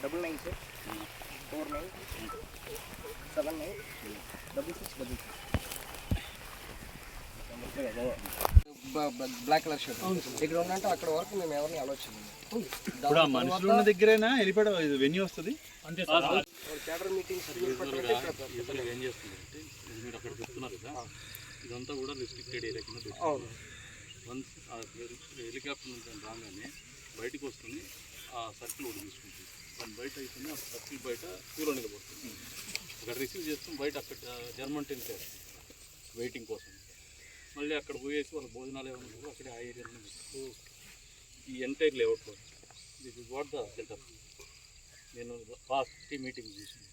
Double nine sir four nine seven nine double six double black colour shirt ఇక్కడ ఉన్నట్టు అక్కడ వరకు మేము ఎవరిని ఆలోచన ఇప్పుడు ఆ మనుషులు ఉన్న దగ్గరేనా? వెళ్ళిపోయాడు వెన్యూ వస్తుంది? క్యాడర్ మీటింగ్స్ ఇతను ఏం చేస్తుందంటే ఇది మీరు అక్కడ చెప్తున్నారు కదా ఇదంతా కూడా రిస్ట్రిక్టెడ్ ఏరియా కింద. అవును. వన్స్ హెలికాప్టర్ నుంచి రాగానే బయటకు వస్తుంది ఆ సర్కిల్ ఒకటి తీసుకుంటుంది. దాని బయట అయితేనే ఆ బయట కూర నిలబడుతుంది. అక్కడ రిసీవ్ చేస్తాం బయట అక్కడ జర్మన్ టెన్ వెయిటింగ్ కోసం. మళ్ళీ అక్కడ పోయేసి వాళ్ళ భోజనాలు ఏమైనా ఉంటే అక్కడే ఆ ఏరియా ఈ ఎంటైర్ లేఅవుట్లో this is what the setup నేను ఫాస్ట్ మీటింగ్ చూసాను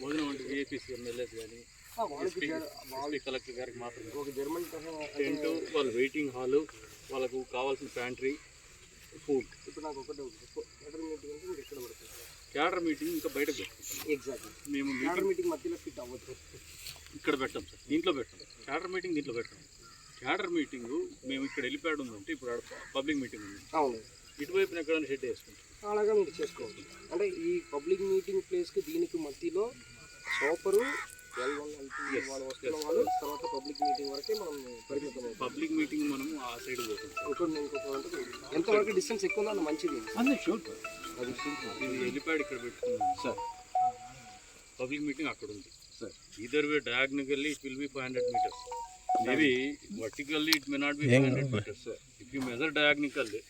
భోజనం అంటే విఐపీసీ ఎమ్మెల్యేస్ కానీ కలెక్టర్ గారికి మాత్రమే. ఒక జర్మన్ టెంట్ వాళ్ళ వెయిటింగ్ హాలు వాళ్ళకు కావాల్సిన ప్యాంట్రీ ఫుడ్ ఇప్పుడు నాకు ఒకటే క్యాడర్ మీటింగ్ అంటే మీరు ఎక్కడ పడుతుంది క్యాడర్ మీటింగ్ ఇంకా బయట పెట్టుకుంటాం ఎగ్జాక్ట్లీ మేము క్యాడర్ మీటింగ్ మధ్యలో ఫిట్ అవ్వదు ఇక్కడ పెట్టాం సార్. దీంట్లో పెట్టాం. క్యాడర్ మీటింగ్ దీంట్లో పెట్టాం. క్యాడర్ మీటింగ్ మేము ఇక్కడ వెళ్ళిపోయాడు ఉందంటే ఇప్పుడు పబ్లిక్ మీటింగ్ ఉంది. అవును. ఇటువైపున ఎక్కడైనా షెడ్ వేసుకుంటాం అలాగా మీరు చేసుకోవాలి అంటే ఈ పబ్లిక్ మీటింగ్ ప్లేస్కి దీనికి మధ్యలో సూపరు ఎల్ వన్ వాళ్ళు వస్తున్న వాళ్ళు తర్వాత పబ్లిక్ మీటింగ్ వరకే మనం పరిమితం అవుతాం పబ్లిక్ మీటింగ్ మనం ఆ సైడ్ ఇంకొక అంటే ఎంతవరకు డిస్టెన్స్ ఎక్కువ ఉందో మంచిది. షూర్ అది ఇది వెళ్ళిపోయాడు ఇక్కడ పెట్టుకున్నాం సార్. పబ్లిక్ మీటింగ్ అక్కడ ఉంది. Sir. Either way diagonally it will be five hundred metres maybe vertically it may not be five hundred metres sir if you measure diagonally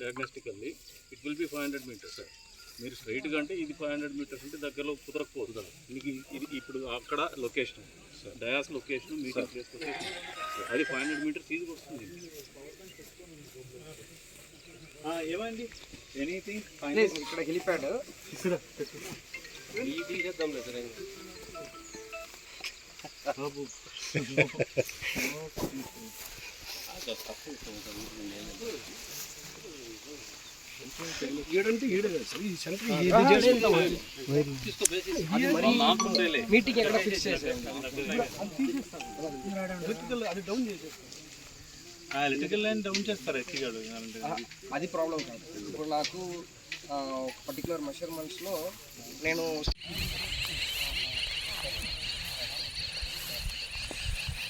diagnostically it will be five hundred metres sir మీరు స్ట్రైట్గా అంటే ఇది five hundred metres అంటే దగ్గరలో కుదరకపోదు మీకు ఇది ఇప్పుడు అక్కడ location dais location meeting place location అది ఫైవ్ హండ్రెడ్ మీటర్స్ ఈజీగా వస్తుంది. ఏమైంది? ఎనీథింగ్ ఇక్కడ హెలిప్యాడ్ చేద్దాం లేదు సార్ ఏడంటే ఏడు కదా సార్? ఈ సెంటర్ మీటింగ్ ఎక్కడ ఫిక్స్ చేశారు? అది డౌన్ ఎలక్ట్రికల్ లైన్ డౌన్ చేస్తారు ఎత్తిగాడు అది ప్రాబ్లం కాదు. ఇప్పుడు నాకు పర్టికులర్ మెషర్మెంట్స్లో నేను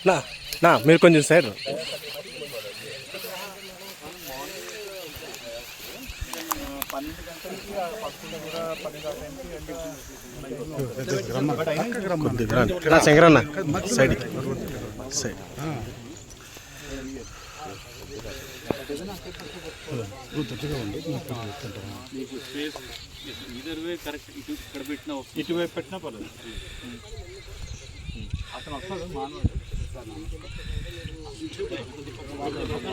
నా నా మీరు కొంచెం సైడ్ నా శంకరన్న. సైడ్ సైడ్ మీకు స్పేస్ వే కరెక్ట్ ఇటు ఇక్కడ పెట్టినా ఇటువైపు పెట్టినా పర్లేదు. అతను వస్తాడు మానవుడు.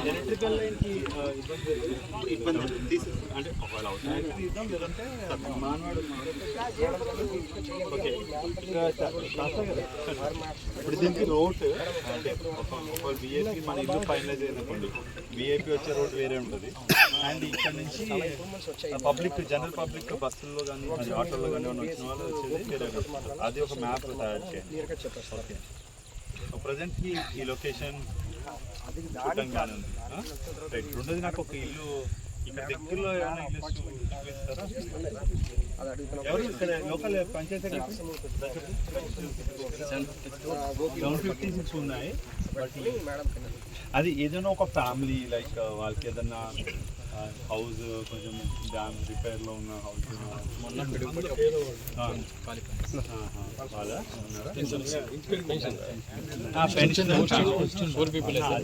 ఎలక్ట్రికల్ ఇబ్బంది అంటే ఒకవేళ లేదంటే మానవాడు ఓకే ఇప్పుడు దీనికి రోడ్ అంటే ఒక- ఒకవేళ విఐపి మన ఇల్లు ఫైనలైజ్ అయినప్పుడు విఐపి వచ్చే రోడ్ వేరే ఉంటుంది. అండ్ ఇక్కడ నుంచి పబ్లిక్ జనరల్ పబ్లిక్ బస్సుల్లో కానీ ఆటోలో కానీ వచ్చిన వాళ్ళు వచ్చేది వేరే. అది ఒక మ్యాప్ తయారు చేయండి. ఓకే ప్రజెంట్ ఈ ఈ లొకేషన్ చూడంగానే ఉంది. రైట్ రెండోది నాకు ఒక ఇల్లు ఇక్కడ దగ్గరలో ఏమైనా ఇల్లు చూపిస్తారా అది ఉన్నాయి బట్ అది ఏదైనా ఒక ఫ్యామిలీ లైక్ వాళ్ళకి ఏదైనా హౌస్ కొంచెం డ్యామ్ రిపేర్లో ఉన్న హౌస్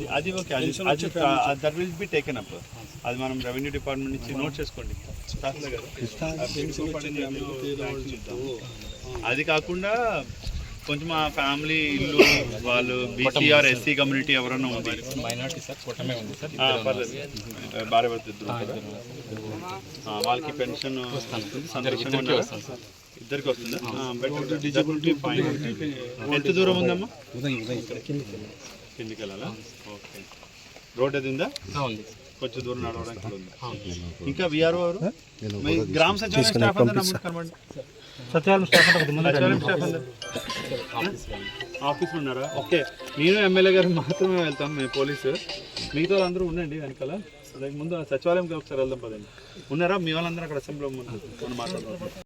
అది ఓకే అది that will be taken up అది మనం రెవెన్యూ డిపార్ట్మెంట్ నుంచి నోట్ చేసుకోండి అది కాకుండా కొంచెం ఆ ఫ్యామిలీ ఇల్లు వాళ్ళు బీసీఆర్ ఎస్సీ కమ్యూనిటీ ఎవరైనా ఉంది భార్య భర్త ఇద్దరు వాళ్ళకి పెన్షన్? ఇద్దరికి వస్తుందా? డిజబిలిటీ ఎంత దూరం ఉందమ్మా? కిందికి వెళ్ళాలా? ఓకే. రోడ్ అది ఉందా? ఉంది కొంచెం దూరం నడవడానికి ఇంకా విఆర్ఓ మీ గ్రామ సచివాలయం స్టాఫ్ అందరూ నమ్ముడు కనబడండి సత్యాలం స్టాఫ్ సచివాలయం స్టాఫ్ అందరూ. ఆఫీస్లో ఉన్నారా? ఓకే. నేను ఎమ్మెల్యే గారు మాత్రమే వెళ్తాం మేము పోలీసు. మిగతా వాళ్ళందరూ ఉండండి వెనకాల. దానికి ముందు సచివాలయంకి ఒకసారి వెళ్దాం పదండి. ఉన్నారా? మీ వాళ్ళందరూ అక్కడ అసెంబ్లీలో ముందు మనం మాట్లాడుతున్నాం